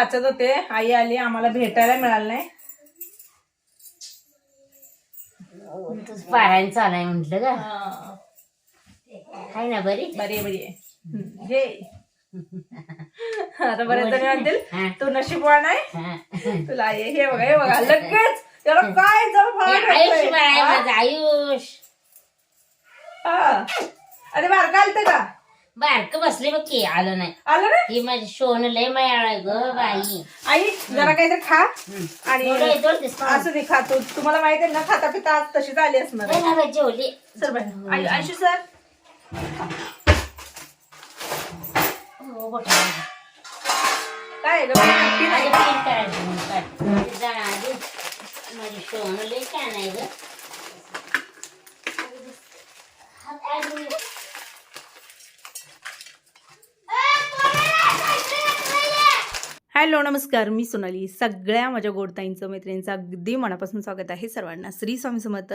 वाचत होते आई आली आम्हाला भेटायला मिळालं नाही पारायण चालाय म्हंटल का हा. आहे ना बरी बरी आहे बरी आहे घे आता बरेच जण म्हणतील हा. तू नशीबवान आहे हा. तुला आहे हे बघा हे बघा लगेच त्याला काय फळ हे आयुष भेटतंय. बाळ आहे हा? माझं आयुष हा. अरे बारका आलत का बारक बसले बघ की आलं नाही. आलं ना ही माझी शोन लय मायाळ ग बाई. आई जरा काहीतरी खा. आणि येतो. असं नाही खातो तुम्हाला माहिती आहे ना खाता पिता आज तशीच आली असणार आहे. बाई, जेवली. सर बाई. आई आयशू सर. हो, बोटा. काय आहे गं बाई, नक्की नाही. माझं करायचं आधी शोन लय छान आहे ग. हा काय हॅलो नमस्कार. मी सोनाली. सगळ्या माझ्या गोडताईंचं मैत्रिणींचं अगदी मनापासून स्वागत आहे सर्वांना. श्री स्वामी समर्थ.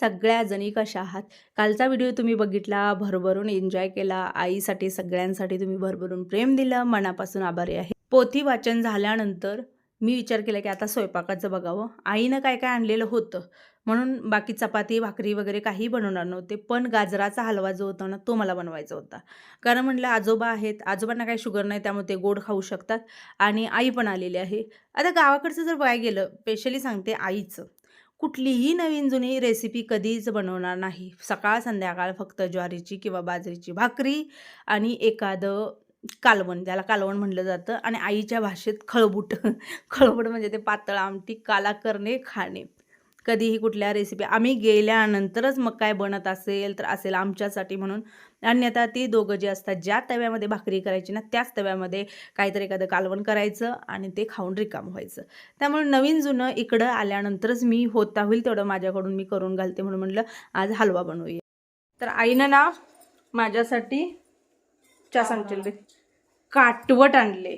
सगळ्या जणी कशा आहात? कालचा व्हिडिओ तुम्ही बघितला भरभरून एन्जॉय केला आईसाठी सगळ्यांसाठी तुम्ही भरभरून प्रेम दिलं मनापासून आभारी आहे. पोथी वाचन झाल्यानंतर मी विचार केला की आता स्वयंपाकाचं बघावं. आईनं काय काय आणलेलं होतं? म्हणून बाकी चपाती भाकरी वगैरे काही बनवणार नव्हते पण गाजराचा हलवा जो होता ना तो मला बनवायचा होता. कारण म्हटलं आजोबा आहेत आजोबांना काही शुगर नाही त्यामुळे ते गोड खाऊ शकतात आणि आई पण आलेली आहे. आता गावाकडचं जर बघायला गेलं स्पेशली सांगते आईचं. कुठलीही नवीन जुनी रेसिपी कधीच बनवणार नाही. सकाळ संध्याकाळ फक्त ज्वारीची किंवा बाजरीची भाकरी आणि एखादं कालवण ज्याला कालवण म्हटलं जातं आणि आईच्या भाषेत खळबूट. खळबूट म्हणजे ते पातळ आमटी काला करणे खाणे. कधीही कुठल्या रेसिपी आम्ही गेल्यानंतरच मग काय बनत असेल तर असेल आमच्यासाठी म्हणून. अन्यथा ती दोघं जे असतात ज्या तव्यामध्ये भाकरी करायची ना त्याच तव्यामध्ये काहीतरी एखादं कालवण करायचं आणि ते खाऊन रिकाम व्हायचं. त्यामुळे नवीन जुनं इकडं आल्यानंतरच मी होता होईल तेवढं माझ्याकडून मी करून घालते म्हणून म्हटलं आज हलवा बनवूया. तर आईनं ना माझ्यासाठी च्या सांगतील रे काटवट आणले.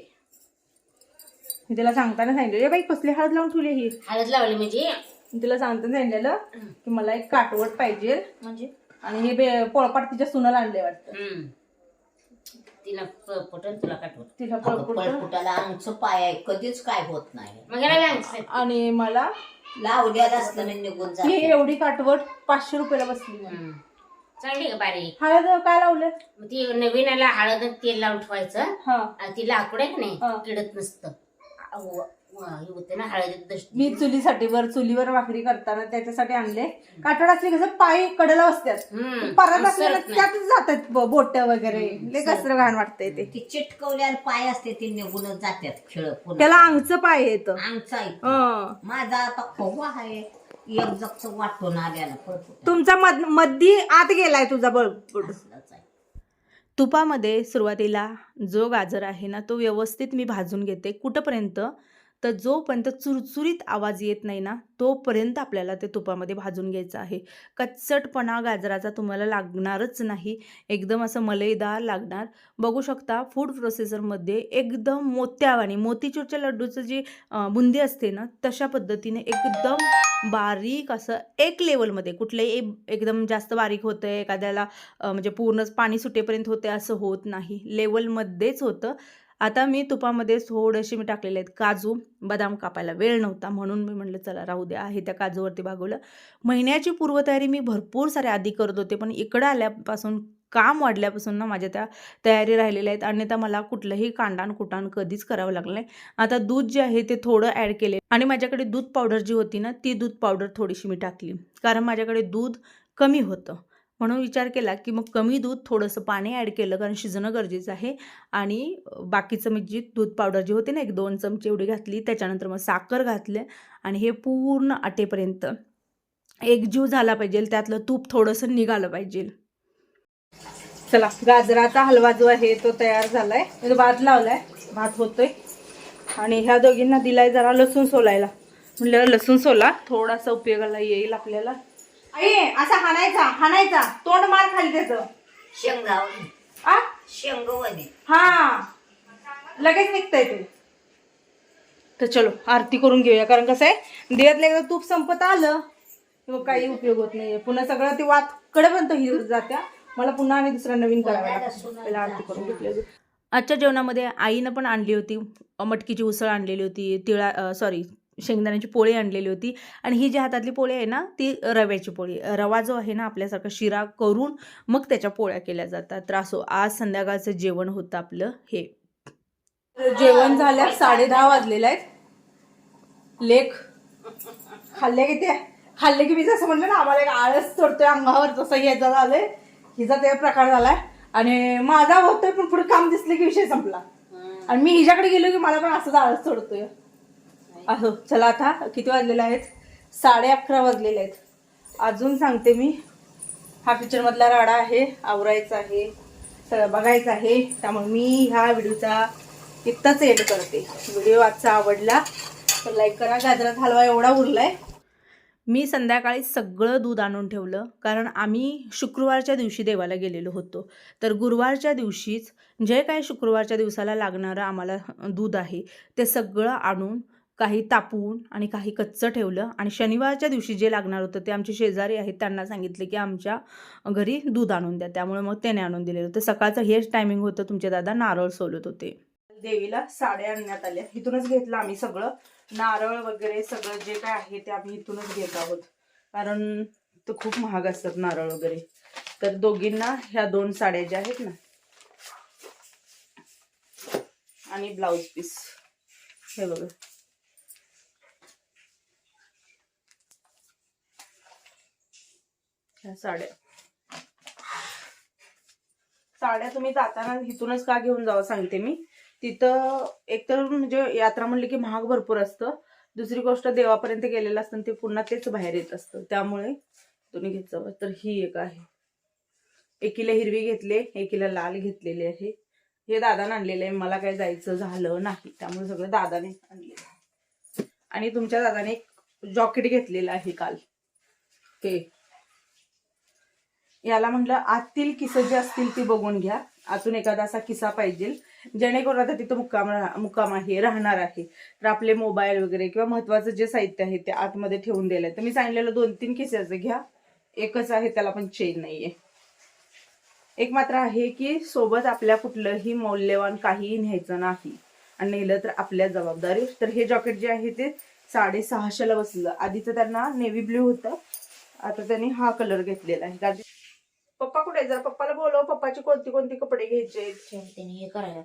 मी तिला सांगताना सांगितलं बाई कसली हळद लावून ठेवली ही? हळद लावली म्हणजे? मी तिला सांगताना सांगितलेलं की मला एक काटवट पाहिजे. म्हणजे? आणि हे बे- पोळपाट तिच्या सुनाला आणले वाटतं. हम्म. तिला पटन तुला काटवत तिला पोळपाट पळपुटाला आमचं पाय आहे कधीच काय होत नाही. मग याला व्यांग आणि मला लावल्याला असलं मी निघून ही जाते एवढी काटवट पाचशे रुपयाला बसली मला. हम्म. चांगली का बारीक. हळद काय लावलं? मग ती नवीनला हळद आणि तेल लावून ठेवायचं. हा. आणि ती लाकूड आहे की हा. नाही किडत नसतं. हे होते ना मी चुलीसाठी वर चुलीवर भाकरी करताना त्याच्यासाठी आणले. काटवट असले कसं पाय कडला हम्म. परत सरत नाही. त्यातच जातात बोट वगैरे. लय कसरं घाण वाटतंय ते. ती चिटकवल्याला पाय असते ती निघूनच जातात खेळ पुन्हा. त्याला अंगचं पाय येतं. आमचा आहे हं. माझा आता खवा आहे. एक जगच वाटून आल्याला पळपुटा तुमचा मध मधी आत गेलाय तुझा बळबुड असलाच आहे. तुपामध्ये सुरुवातीला जो गाजर आहे ना तो व्यवस्थित मी भाजून घेते. कुठंपर्यंत? तर जोपर्यंत चुरचुरीत आवाज येत नाही ना तोपर्यंत आपल्याला ते तुपामध्ये भाजून घ्यायचं आहे. कच्चटपणा गाजराचा तुम्हाला लागणारच नाही. एकदम असं मलईदार लागणार. बघू शकता फूड प्रोसेसरमध्ये एकदम मोत्यावाणी मोतीचूरच्या लड्डूचं जी बुंदी असते ना तशा पद्धतीने एकदम बारीक असं एक लेवलमध्ये कुठलंही एकदम जास्त बारीक होतं आहे एखाद्याला म्हणजे पूर्णच पाणी सुटेपर्यंत होते असं होत नाही. लेवलमध्येच होतं. आता मी तुपामध्ये थोडेसे मी टाकलेले आहेत काजू. बदाम कापायला वेळ नव्हता म्हणून मी म्हटलं चला राहू द्या. आहे त्या काजूवरती भागवलं. महिन्याची पूर्वतयारी मी भरपूर सारे आधी करत होते पण इकडं आल्यापासून काम वाढल्यापासून ना माझ्या त्या तयारी राहिलेल्या आहेत. अन्यथा मला कुठलंही कांडाण कुटाण कधीच करावं लागलं नाही. आता दूध जे आहे ते थोडं ॲड केले. आणि माझ्याकडे दूध पावडर जी होती ना ती दूध पावडर थोडीशी मी टाकली. कारण माझ्याकडे दूध कमी होतं. म्हणून विचार केला की मग कमी दूध थोडंसं पाणी ॲड केलं कारण शिजणं गरजेचं आहे. आणि बाकीचं मी जी दूध पावडर जी होती ना एक दोन चमचे एवढी घातली त्याच्यानंतर मग साखर घातले आणि हे पूर्ण आटेपर्यंत एकजीव झाला पाहिजे त्यातलं तूप थोडंसं निघालं पाहिजे. चला गाजराचा हलवा जो आहे तो तयार झालाय. म्हणजे भात लावलाय भात होतोय. आणि ह्या दोघींना दिलाय जरा लसूण सोलायला. म्हणलं लसूण सोला थोडासा उपयोगाला येईल आपल्याला. आई असा हाणायचा हाणायचा. तोंड मार खाली त्याचं. आ? हा. लगेच निघतंय ते. तर चलो आरती करून घेऊया. कारण कसं आहे देयातलं एकदा तूप संपत आलं की मग काही उपयोग होत नाहीये. पुन्हा सगळं ते वात कडेपर्यंत ही जात्या. मला पुन्हा आणि दुसरा नवीन करावा लागतो. पहिला आरती करून घेतली आजच्या जेवणामध्ये आईनं पण आणली होती मटकीची उसळ आणलेली होती तिळा सॉरी शेंगदाण्याची पोळी आणलेली होती. आणि ही जी हातातली पोळी आहे ना ती रव्याची पोळी. रवा जो आहे ना आपल्यासारखा शिरा करून मग त्याच्या पोळ्या केल्या जातात. तर असो आज संध्याकाळचं जेवण होतं आपलं हे. जेवण झाल्या साडे दहा वाजलेले आहेत. लेख. खाल्ले किती खाल्ले की मी जसं म्हणलं ना आम्हाला एक आळस सोडतोय अंगावर जसं याचा झालंय हिचा ते प्रकार झालाय. आणि माझा होतोय पण पुढे काम दिसलं की विषय संपला. आणि मी हिच्याकडे गेलो की मला पण असंच आळस सोडतोय असो चला आता. किती वाजलेले आहेत? साडे अकरा वाजलेले आहेत. अजून सांगते मी. हा किचनमधला राडा आहे आवरायचा आहे सगळं बघायचं आहे. त्यामुळे मी ह्या व्हिडिओचा इतकाच एंड करते. व्हिडिओ आजचा आवडला तर लाईक करा. गाजरात हलवा एवढा उरलाय. मी संध्याकाळी सगळं दूध आणून ठेवलं कारण आम्ही शुक्रवारच्या दिवशी देवाला गेलेलो होतो. तर गुरुवारच्या दिवशीच जे काही शुक्रवारच्या दिवसाला लागणारं आम्हाला दूध आहे ते सगळं आणून काही तापवून आणि काही कच्चं ठेवलं. आणि शनिवारच्या दिवशी जे लागणार होतं ते आमचे शेजारी आहेत त्यांना सांगितले की आमच्या घरी दूध आणून द्या. त्यामुळे मग त्याने आणून दिलेलं तर सकाळचं हेच टायमिंग होतं. तुमचे दादा नारळ सोलत होते. देवीला साड्या आणण्यात आल्या. इथूनच घेतलं आम्ही सगळं. नारळ वगैरे सगळं जे काय आहे ते आम्ही इथूनच घेत आहोत. कारण ते खूप महाग असतात नारळ वगैरे. तर दोघींना ह्या दोन साड्या ज्या आहेत ना. आणि ब्लाऊज पीस हे बघा. ह्या साड्या. साड्या तुम्ही जाताना इथूनच का घेऊन जावं सांगते मी. तिथं एकतर म्हणजे यात्रा म्हणली की महाग भरपूर असतं. दुसरी गोष्ट देवापर्यंत गेलेलं असतं आणि ते पुन्हा तेच बाहेर येत असतं. त्यामुळे तुम्ही घेत जावं. तर ही एक आहे. एकीला हिरवी घेतले एकीला लाल घेतलेले आहे. हे दादाने आणलेलं आहे. मला काय जायचं झालं नाही. त्यामुळे सगळं दादाने आणलेलं आणि तुमच्या दादाने एक जॉकेट घेतलेलं आहे काल. हे याला म्हटलं आतील किस जे असतील ती बघून घ्या. अजून एखादा असा किस्सा पाहिजे. जेणेकरून आता तिथं मुक्काम मुक्काम आहे राहणार आहे. तर आपले मोबाईल वगैरे किंवा महत्वाचं जे साहित्य आहे ते आतमध्ये ठेवून दिलंय. तर मी सांगितलेलं दोन तीन किस्याचं घ्या. एकच आहे त्याला पण चेन नाहीये. एक मात्र आहे की सोबत आपल्या कुठलंही मौल्यवान काहीही न्यायचं नाही. आणि नेलं तर आपल्या जबाबदारी. तर हे जॉकेट जे आहे ते साडेसहाशेला बसलं. आधीचं त्यांना नेव्ही ब्ल्यू होतं. आता त्यांनी हा कलर घेतलेला आहे. पप्पा कुठे आहे? जरा पप्पाला बोलव. पप्पाचे कोणते कोणते कपडे घ्यायचे त्यांनी हे करायला.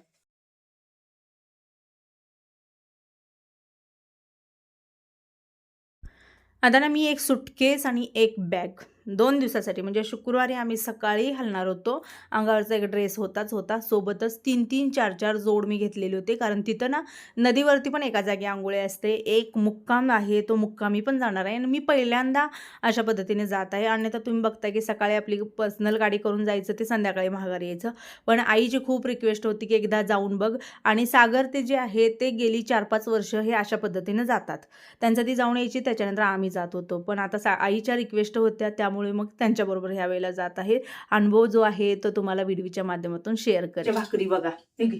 आता ना मी एक सुटकेस आणि एक बॅग दोन दिवसासाठी. म्हणजे शुक्रवारी आम्ही सकाळी हलणार होतो. अंगावरचा एक ड्रेस होताच होता. सोबतच तीन तीन चार चार जोड मी घेतलेले होते. कारण तिथं ना नदीवरती पण एका जागी आंघोळी असते. एक मुक्काम आहे. तो मुक्कामी पण जाणार आहे. आणि मी पहिल्यांदा अशा पद्धतीने जात आहे. अन्यथा तुम्ही बघताय की सकाळी आपली पर्सनल गाडी करून जायचं ते संध्याकाळी महागारी यायचं. पण आईची खूप रिक्वेस्ट होती की एकदा जाऊन बघ. आणि सागर ते जे आहे ते गेली चार पाच वर्ष हे अशा पद्धतीने जातात. त्यांचं ती जाऊन यायची. त्याच्यानंतर आम्ही जात होतो. पण आता सा आईच्या रिक्वेस्ट होत्या. त्यामुळे मग त्यांच्याबरोबर ह्या वेळेला जात आहे. अनुभव जो आहे तो तुम्हाला व्हिडिओच्या माध्यमातून शेअर करेल. भाकरी बघा. हे घे.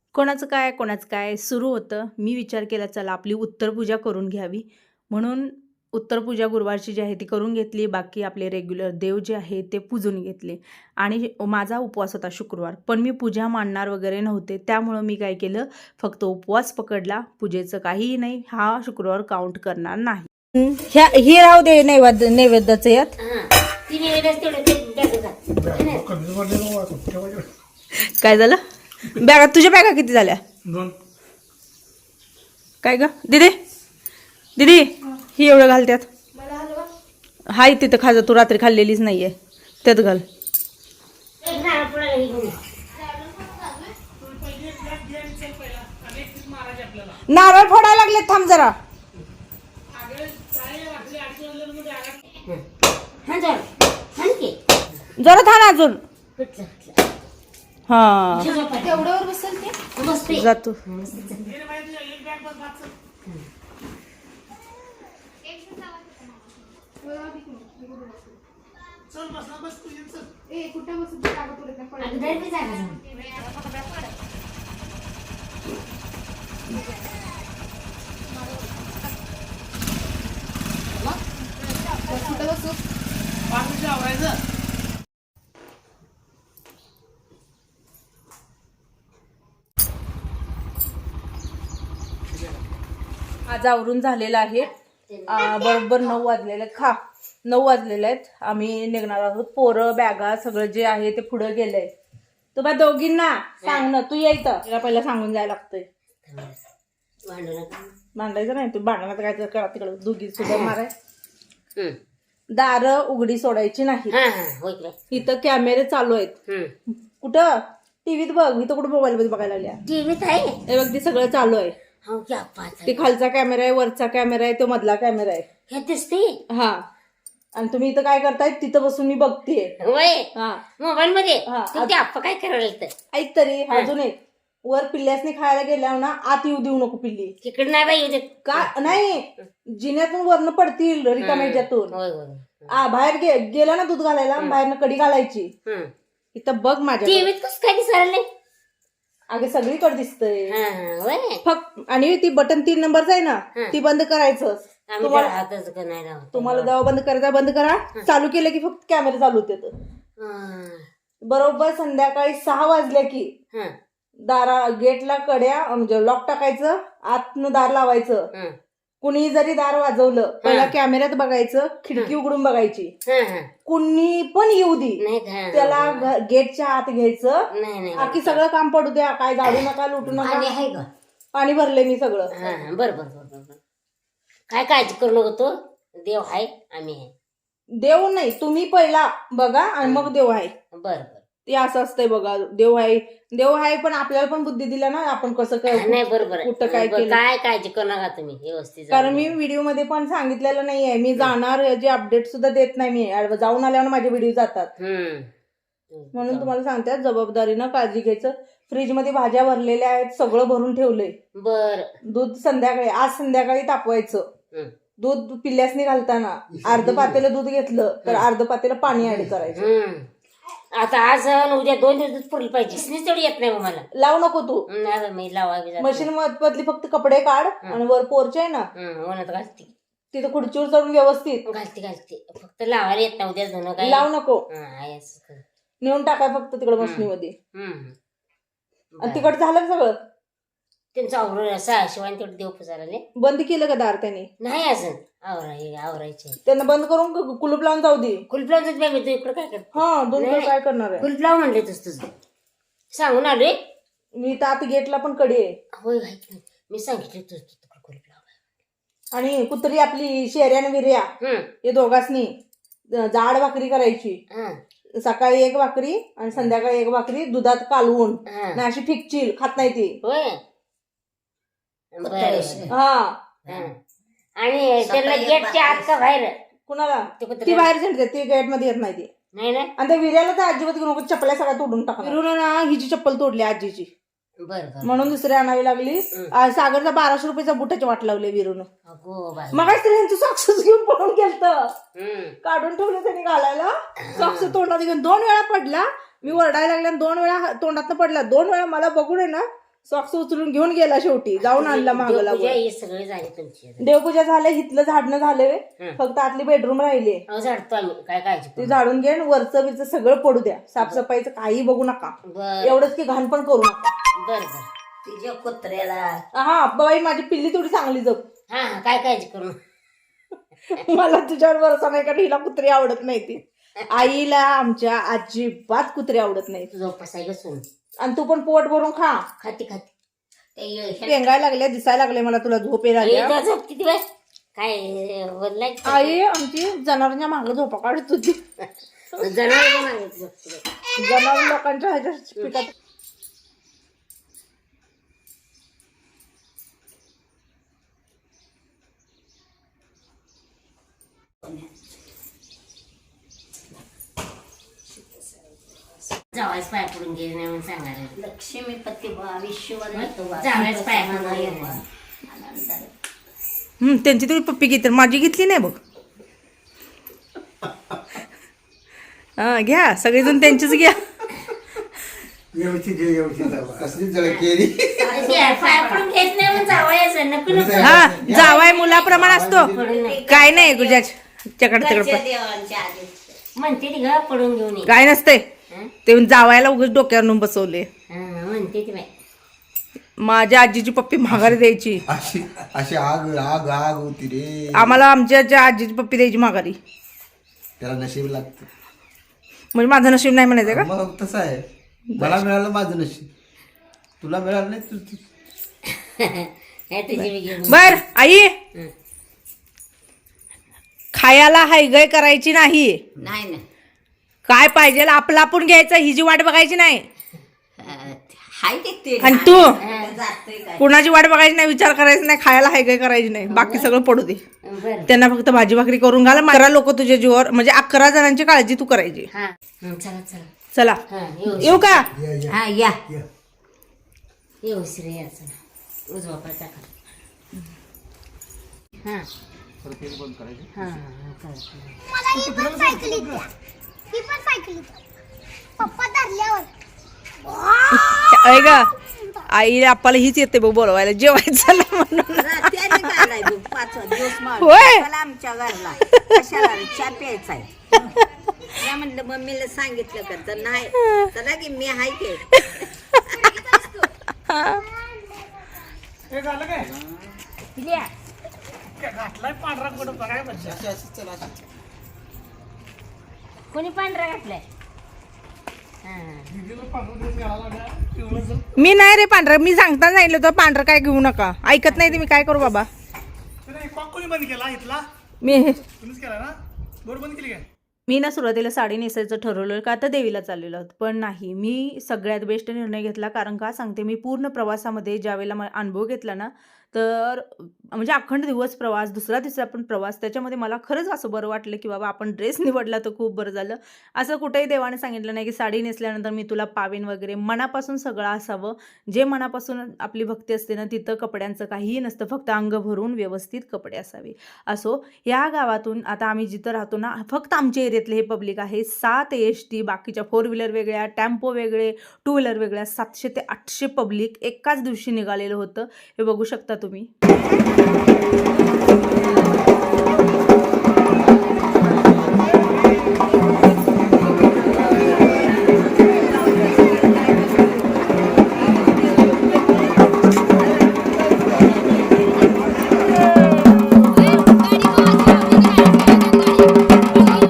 कोणाचं काय कोणाचं काय सुरू होतं मी विचार केला चला आपली उत्तरपूजा करून घ्यावी. म्हणून उत्तरपूजा गुरुवारची जी आहे ती करून घेतली बाकी आपले रेग्युलर देव जे आहे ते पूजून घेतले. आणि माझा उपवास होता शुक्रवार पण मी पूजा मांडणार वगैरे नव्हते त्यामुळं मी काय केलं फक्त उपवास पकडला पूजेचं काहीही नाही हा शुक्रवार काउंट करणार नाही. ह्या ही राहू दे नैवेद्य नैवेद्याचं यात? काय झालं? बॅगा तुझ्या बॅगा किती झाल्या? दोन. काय ग? दिदी? दिदी ही एवढं घालत्यात हाय तिथं खाजा तू रात्री खाल्लेलीच नाहीये. त्यात घाल. एक नारळ फोडायला हे लागले थांब जरा. हं. हा जरा. हाण की. जरा थांब अजून. हा. तेवढ्यावर बसेल ते? बसते. जातो. अगं बी. आज आवरून झालेला आहे. आ, बरोबर नऊ वाजलेले आहेत. खा नऊ वाजलेले आहेत. आम्ही निघणार आहोत. पोरं बॅगा सगळं जे आहे ते पुढं गेलंय. तुम्हा दोघींना सांग ना तू यायचं तिला पहिला सांगून जायला लागतंय. भांडू नका. मांडायचं नाही तू भांडणात काय तर करा तिकडं. दोघी सुद्धा माराय. दार उघडी सोडायची नाही. हा हा. इथं कॅमेरे चालू आहेत. हं. कुठं? टीव्हीत बघ. इथं कुठं मोबाईल मध्ये बघायला लागल्या टीव्हीत आहे. हे बघ ते सगळं चालू आहे. हो। ते खालचा कॅमेरा आहे वरचा कॅमेरा आहे तो मधला कॅमेरा आहे. हे दिसते? हा. आणि तुम्ही इथं काय करताय तिथं बसून मी हा. मोबाईल मध्ये हा. तू ते आप्पा काय करायला तर ऐक तरी अजून एक. वर पिल्ल्यासनी खायला गेल्यावर ना आत येऊ देऊ नको पिल्ली. तिकडे नाही बाई का? नाही. जिन्यातून वरनं पडतील रिकाम्या ह्याच्यातून. होय होय. आ बाहेर गे गेला ना दूध घालायला बाहेरनं कडी घालायची. इथं बघ माझ्या टीव्हीत कसं काय दिसायला नाही अगे सगळीकडे दिसतंय हा हा होय फक्त आणि ती बटन तीन नंबरच आहे ना हं. ती बंद करायचं आम्ही तुम्हाला- तर हातच का नाही राहत तुम्हाला दवा बंद करायचा बंद करा चालू केलं की फक्त कॅमेरा चालू होते हं. बरोबर संध्याकाळी सहा वाजल्या की हं. दारा गेटला कड्या म्हणजे लॉक टाकायचं आतनं दार लावायचं हं. कुणी जरी दार वाजवलं पहिला कॅमेऱ्यात बघायचं खिडकी उघडून बघायची. कुणी पण येऊ दे? त्याला गेटच्या आत घ्यायचं. नाही नाही बाकी सगळं काम पडू द्या. काय झाडू नका लुटू नका. पाणी भरले मी सगळं. हा हा. बर बर बर बर बर. काय काळजी करू नको तू. देव आहे आम्ही देव नाही तुम्ही पहिला बघा आणि मग देव आहे. बर. ते असं असतंय बघा देव आहे देव आहे पण आपल्याला पण बुद्धी दिला ना आपण कसं काय नाही बरोबर आहे. कुठं काय केलं? काय काळजी करू नका तुम्ही व्यवस्थित जा. कारण मी व्हिडिओमध्ये पण सांगितलेलं नाहीये मी जाणार याचे अपडेट सुद्धा देत नाही मी जाऊन आल्यावर माझे व्हिडिओ जातात. म्हणून तुम्हाला सांगते जबाबदारीनं काळजी घ्यायचं. फ्रीजमध्ये भाज्या भरलेल्या आहेत सगळं भरून ठेवलंय. बर. दूध संध्याकाळी आज संध्याकाळी तापवायचं. हम्म. दूध पिल्ल्यासनी घालताना अर्ध पातेलं दूध घेतलं तर अर्ध पातेलं पाणी ऍड करायचं. हम्म. आता आज आणि उद्या दोन दिवस दूध पुरली पाहिजे. इसनीच तेवढी येत नाही बा मला. लावू नको तू. नाही मी लावावी जात मशीन मधली फक्त कपडे काढ आणि वर पोरचे आहे ना नाही. उन्हात घालते. तिथं खुर्चीवर चढून व्यवस्थित. घालते घालते. फक्त लावायला येत नाही उद्या धुणं काय लावू नको. हा, आहे असं. नेऊन टाकाय फक्त तिकडे मशीनीमध्ये. हम्म. आणि तिकडे झालं का सगळं? त्यांचं आवरून सहा शिवाय तेवढं देव पुजायला आले. बंद केलं का दार त्याने? नाही अजून. आवराय आवरायचे. त्यांना बंद करून क- कुलूप लावून जाऊ दे. कुलप लावून बाबी तू इकडं काय करते? हा दोन नाही. तास काय करणार आहे? कुलप लाव म्हणले तुझ तुझं. सांगून आलोय. मी तर आता गेटला पण कडी आहे. होय माहीत नाही मी सांगितलं तुझं तिकडं कुलप लाव. आणि कुत्री आपली शेऱ्यान विर्या हम्म. हे दोघांनी जाड भाकरी करायची. हा. सकाळी एक भाकरी आणि संध्याकाळी एक भाकरी दुधात कालवून. हा. आणि अशी फिकचील खात नाही ती. होय. बरं. हा. आणि त्याला गेटच्या आत का बाहेर? कुणाला? ते बाहेर जाते ती गेटमध्ये येत नाही ती. नाही ना? आणि त्या विर्याला तर अजिबात घेऊ नको चप्पल्या सगळ्या तोडून टाकल्या विरून ना हिची चप्पल तोडली आजीची. बर बर. म्हणून दुसरी आणावी लागली. आ, सागरचा बाराशे रुपयाचा बुटाची वाट लावली विरून. अगो बाई. मग तर यांचं सॉक्सेस घेऊन पळून गेलत? हम्म. काढून ठेवलं त्यांनी घालायला. सॉक्स तोंडात घेऊन दोन वेळा पडला. मी वरडायला लागल्या आणि दोन वेळा तोंडात पडला. दोन वेळा मला बघून आहे ना सॉक्स उचलून घेऊन गेला शेवटी जाऊन आणला मागं देवपूजा लागून. हे सगळे झाले तुमची. देवपूजा झाले हिथलं झाडणं झालंय हं. फक्त आतली बेडरूम राहिले. अहो झाडतो आम्ही. काय काळजी ते करू झाडून घे आणि वरचं बिरचं सगळं पडू द्या. साफसफाईचं काही बघू नका. बर. एवढंच की घाण पण करू नका. बर बर. तिच्या कुत्र्याला. हा बाई माझी पिल्ली थोडी चांगली हा हा काय काळजी करू मला तुझ्यावर भरोसा नाही कारण हिला कुत्री आवडत नाही ती. आईला आमच्या अजिबात कुत्री आवडत नाही. तुझं पसाय घसून आणि तू पण पोट भरून खा. खाती खाती. ते हे- पेंगायला लागल्या दिसायला लागले मला तुला झोप झोप किती वेळ काय आई आमची जनावरांच्या मागे झोपा काढत होती. जनावर. जनावर लोकांच्या ह्याच्या पिकात जावायच पाय पडून गेले नाही म्हणून सांगायला विश्वनाथ वा जावयाच पाय पडून. हम्म, त्यांची तुम्ही पप्पी घेतली माझी घेतली नाही बघ. हा घ्या सगळेजण त्यांचीच घ्या. व्यवस्थित घे, व्यवस्थित जावा. कसली जळ केली ते पाय पडून घेत नाही म्हणून जावायचं नको नको. हा जावाय मुलाप्रमाणे असतो. काय नाही गुजाच चकड तिकड देवांच्या आधी. म्हणते ती ग पडून घेऊन ये. काय नसते? ते जावायला उगाच डोक्यावर नेऊन बसवले. हा, म्हणते ती बाई. माझ्या आजीची पप्पी माघारी द्यायची. अशी अशी आग आग आग होती रे. आम्हाला आमच्या ज्या आजीची पप्पी द्यायची माघारी. त्याला नशीब लागत. म्हणजे माझं नशीब नाही म्हणायचं का? मग तसं आहे. मला मिळालं माझं नशीब. तुला मिळालं नाही तू तू- हे तुझी मी घेऊन बर आई. खायला हायगय करायची नाही. नाही ना काय पाहिजे आपलं आपण घ्यायचं ही जी वाट बघायची नाही. हाय ते ते. आणि तू? जातोय काय. कुणाची वाट बघायची नाही विचार करायचा नाही खायला हायगय करायची नाही बाकी सगळं पडू दे. बरं. त्यांना फक्त भाजी भाकरी करून घाला अकरा लोक तुझ्या जीवावर म्हणजे अकरा जणांची काळजी तू करायची. हा. हं, चला चला. चला. हा येऊ येऊ का? या, या, हा या. या. येऊ श्री याचं उजवा हा. हा हा. ऐ ग आई आपल्याला हीच येते बघ बोलवायला. जेवायचं नाही म्हणून. होय. आमच्या घरला. कशाला? रे? चहा प्यायचा आहे. या म्हणलं मम्मीला सांगितलं का तर नाही. चला की मी हाय. कोणी पांढरा घातलाय? हा. मी नाही रे पांढरं मी सांगता सांगितलं तर पांढरं काय घेऊ नका. ऐकत नाही ते मी काय करू बाबा? कोणी बंद केला इथला? मी तुम्हीच केला ना? बोर्ड बंद केली काय? मी ना सुरुवातीला साडी नेसायचं ठरवलं का आता देवीला चाललेलो आहोत. पण नाही मी सगळ्यात बेस्ट निर्णय घेतला कारण का सांगते मी पूर्ण प्रवासामध्ये ज्यावेळेला अनुभव घेतला ना तर म्हणजे अखंड दिवस प्रवास दुसरा तिसरा पण प्रवास त्याच्यामध्ये मला खरंच असं बरं वाटलं की बाबा आपण ड्रेस निवडला तर खूप बरं झालं. असं कुठेही देवाने सांगितलं नाही की साडी नेसल्यानंतर मी तुला पावेन वगैरे. मनापासून सगळं असावं. जे मनापासून आपली भक्ती असते ना तिथं कपड्यांचं काहीही नसतं. फक्त अंग भरून व्यवस्थित कपडे असावे. असो या गावातून आता आम्ही जिथं राहतो ना फक्त आमच्या एरियातले हे पब्लिक आहे. सात एस टी बाकीच्या फोर व्हीलर वेगळ्या टेम्पो वेगळे टू व्हीलर वेगळ्या सातशे ते आठशे पब्लिक एकाच दिवशी निघालेलं होतं. हे बघू शकतात dormir.